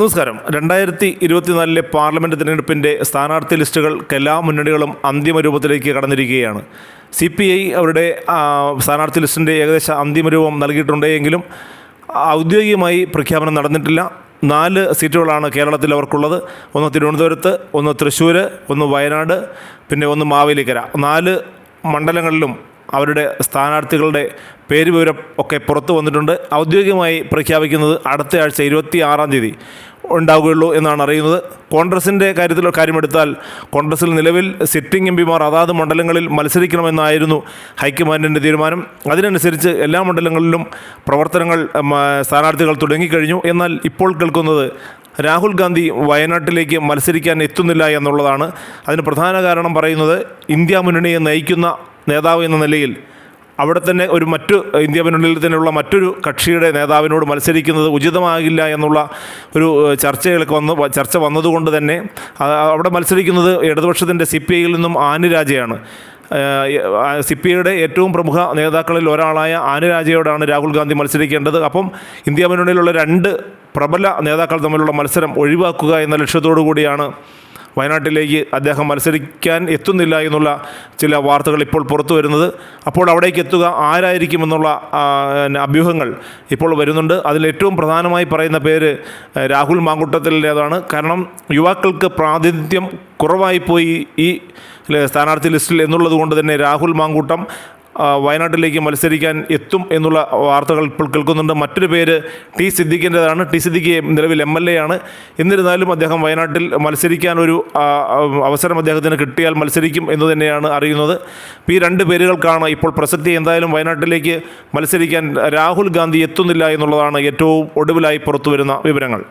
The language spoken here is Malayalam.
നമസ്കാരം. രണ്ടായിരത്തി ഇരുപത്തിനാലിലെ പാർലമെന്റ് തിരഞ്ഞെടുപ്പിന്റെ സ്ഥാനാർത്ഥി ലിസ്റ്റുകൾ എല്ലാ മുന്നണികളും അന്തിമ രൂപത്തിലേക്ക് കടന്നിരിക്കുകയാണ്. സി പി ഐ അവരുടെ സ്ഥാനാർത്ഥി ലിസ്റ്റിന്റെ ഏകദേശം അന്തിമ രൂപം നൽകിയിട്ടുണ്ടെങ്കിലും ഔദ്യോഗികമായി പ്രഖ്യാപനം നടന്നിട്ടില്ല. നാല് സീറ്റുകളാണ് കേരളത്തിൽ അവർക്കുള്ളത്. ഒന്ന് തിരുവനന്തപുരത്ത് ഒന്ന് തൃശ്ശൂർ ഒന്ന് വയനാട് പിന്നെ ഒന്ന് മാവേലിക്കര. നാല് മണ്ഡലങ്ങളിലും അവരുടെ സ്ഥാനാർത്ഥികളുടെ പേര് വിവരം ഒക്കെ പുറത്തു വന്നിട്ടുണ്ട്. ഔദ്യോഗികമായി പ്രഖ്യാപിക്കുന്നത് അടുത്ത ആഴ്ച ഇരുപത്തി ആറാം തീയതി ഉണ്ടാവുകയുള്ളൂ എന്നാണ് അറിയുന്നത്. കോൺഗ്രസിന്റെ കാര്യത്തിൽ കാര്യമെടുത്താൽ കോൺഗ്രസിൽ നിലവിൽ സിറ്റിംഗ് എം പിമാർ അതാത് മണ്ഡലങ്ങളിൽ മത്സരിക്കണമെന്നായിരുന്നു ഹൈക്കമാൻഡിന്റെ തീരുമാനം. അതിനനുസരിച്ച് എല്ലാ മണ്ഡലങ്ങളിലും പ്രവർത്തനങ്ങൾ സ്ഥാനാർത്ഥികൾ തുടങ്ങിക്കഴിഞ്ഞു. എന്നാൽ ഇപ്പോൾ കേൾക്കുന്നത് രാഹുൽ ഗാന്ധി വയനാട്ടിലേക്ക് മത്സരിക്കാൻ എത്തുന്നില്ല എന്നുള്ളതാണ്. അതിന് പ്രധാന കാരണം പറയുന്നത് ഇന്ത്യ മുന്നണിയെ നയിക്കുന്ന നേതാവ് എന്ന നിലയിൽ അവിടെ തന്നെ ഒരു മറ്റു ഇന്ത്യ മുന്നണിയിൽ തന്നെയുള്ള മറ്റൊരു കക്ഷിയുടെ നേതാവിനോട് മത്സരിക്കുന്നത് ഉചിതമാകില്ല എന്നുള്ള ഒരു ചർച്ചകളൊക്കെ വന്ന് ചർച്ച വന്നതുകൊണ്ട് തന്നെ അവിടെ മത്സരിക്കുന്നത് ഇടതുപക്ഷത്തിന്റെ സി പി ഐയിൽ നിന്നും ആനുരാജയാണ് സി പി ഐയുടെ ഏറ്റവും പ്രമുഖ നേതാക്കളിൽ ഒരാളായ ആനുരാജയോടാണ് രാഹുൽ ഗാന്ധി മത്സരിക്കേണ്ടത്. അപ്പം ഇന്ത്യ മുന്നണിയിലുള്ള രണ്ട് പ്രബല നേതാക്കൾ തമ്മിലുള്ള മത്സരം ഒഴിവാക്കുക എന്ന ലക്ഷ്യത്തോടു കൂടിയാണ് വയനാട്ടിലേക്ക് അദ്ദേഹം മത്സരിക്കാൻ എത്തുന്നില്ല എന്നുള്ള ചില വാർത്തകൾ ഇപ്പോൾ പുറത്തു വരുന്നത്. അപ്പോൾ അവിടേക്ക് എത്തുക ആരായിരിക്കുമെന്നുള്ള അഭ്യൂഹങ്ങൾ ഇപ്പോൾ വരുന്നുണ്ട്. അതിൽ ഏറ്റവും പ്രധാനമായി പറയുന്ന പേര് രാഹുൽ മാങ്കുട്ടത്തിലേതാണ്. കാരണം യുവാക്കൾക്ക് പ്രാതിനിധ്യം കുറവായിപ്പോയി ഈ സ്ഥാനാർത്ഥി ലിസ്റ്റിൽ എന്നുള്ളത് കൊണ്ട് തന്നെ രാഹുൽ മാങ്കൂട്ടം വയനാട്ടിലേക്ക് മത്സരിക്കാൻ എത്തും എന്നുള്ള വാർത്തകൾ ഇപ്പോൾ കേൾക്കുന്നുണ്ട്. മറ്റൊരു പേര് ടി സിദ്ദിഖിന്റെതാണ്. ടി സിദ്ദിഖ് നിലവിൽ എം എൽ എ ആണ്. എന്നിരുന്നാലും അദ്ദേഹം വയനാട്ടിൽ മത്സരിക്കാൻ ഒരു അവസരം അദ്ദേഹത്തിന് കിട്ടിയാൽ മത്സരിക്കും എന്ന് തന്നെയാണ് അറിയുന്നത്. ഈ രണ്ട് പേരുകൾക്കാണ് ഇപ്പോൾ പ്രസക്തി. എന്തായാലും വയനാട്ടിലേക്ക് മത്സരിക്കാൻ രാഹുൽ ഗാന്ധി എത്തുന്നില്ല എന്നുള്ളതാണ് ഏറ്റവും ഒടുവിലായി പുറത്തു വരുന്ന വിവരങ്ങൾ.